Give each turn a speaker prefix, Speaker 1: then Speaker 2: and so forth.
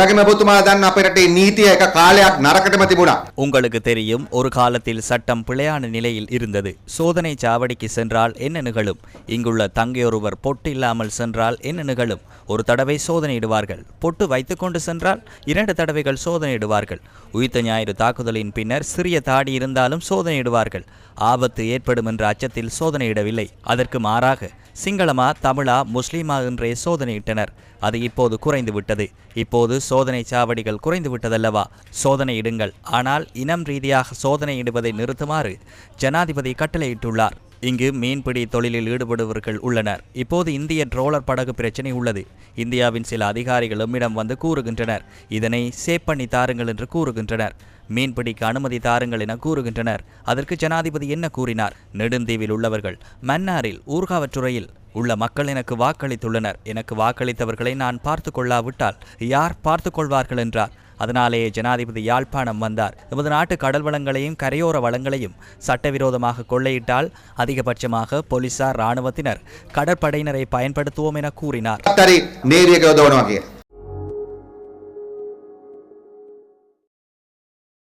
Speaker 1: එවැගේම ඔබතුමා දන්න අපේ රටේ නීතිය එක කාලයක් නරකටම තිබුණා.
Speaker 2: உங்களுக்கு தெரியும் ஒரு காலத்தில் சட்டம் பிழையான நிலையில் இருந்தது சோதனை சாவடிக்கு சென்றால் என்ன நிகழும் இங்குள்ள தங்கையொருவர் பொட்டு இல்லாமல் சென்றால் என்ன நிகழும் ஒரு தடவை சோதனையிடுவார்கள் பொட்டு வைத்துக்கொண்டு சென்றால் இரண்டு தடவைகள் சோதனையிடுவார்கள் உயிர்த்த ஞாயிறு தாக்குதலின் பின்னர் சிறிய தாடி இருந்தாலும் சோதனையிடுவார்கள் ஆபத்து ஏற்படும் என்ற அச்சத்தில் சோதனையிடவில்லை அதற்கு மாறாக சிங்களமா தமிழா முஸ்லீமா என்றே சோதனையிட்டனர். அது இப்போது குறைந்து விட்டது இப்போது சோதனை சாவடிகள் குறைந்து விட்டதல்லவா சோதனையிடுங்கள் ஆனால் இனம் ரீதியாக சோதனையிடுவதை நிறுத்துமாறு ஜனாதிபதி கட்டளையிட்டுள்ளார். இங்கு மீன்பிடி தொழிலில் ஈடுபடுபவர்கள் உள்ளனர். இப்போது இந்திய ட்ரோலர் படகு பிரச்சினை உள்ளது. இந்தியாவின் சில அதிகாரிகள் இடம் வந்து கூறுகின்றனர். இதனை சேப் பண்ணி தாருங்கள் என்று கூறுகின்றனர். மீன்பிடிக்க அனுமதி தாருங்கள் என கூறுகின்றனர். அதற்கு ஜனாதிபதி என்ன கூறினார்? நெடுந்தீவில் உள்ளவர்கள் மன்னாரில் ஊர்காவற்றுறையில் உள்ள மக்கள் எனக்கு வாக்களித்துள்ளனர். எனக்கு வாக்களித்தவர்களை நான் பார்த்து கொள்ளாவிட்டால் யார் பார்த்து கொள்வார்கள் என்றார்? அதனாலேயே ஜனாதிபதி யாழ்ப்பாணம் வந்தார். எமது நாட்டு கடல் வளங்களையும் கரையோர வளங்களையும் சட்டவிரோதமாக கொள்ளையிட்டால் அதிகபட்சமாக போலீசார் இராணுவத்தினர் கடற்படையினரை பயன்படுத்துவோம் என கூறினார்.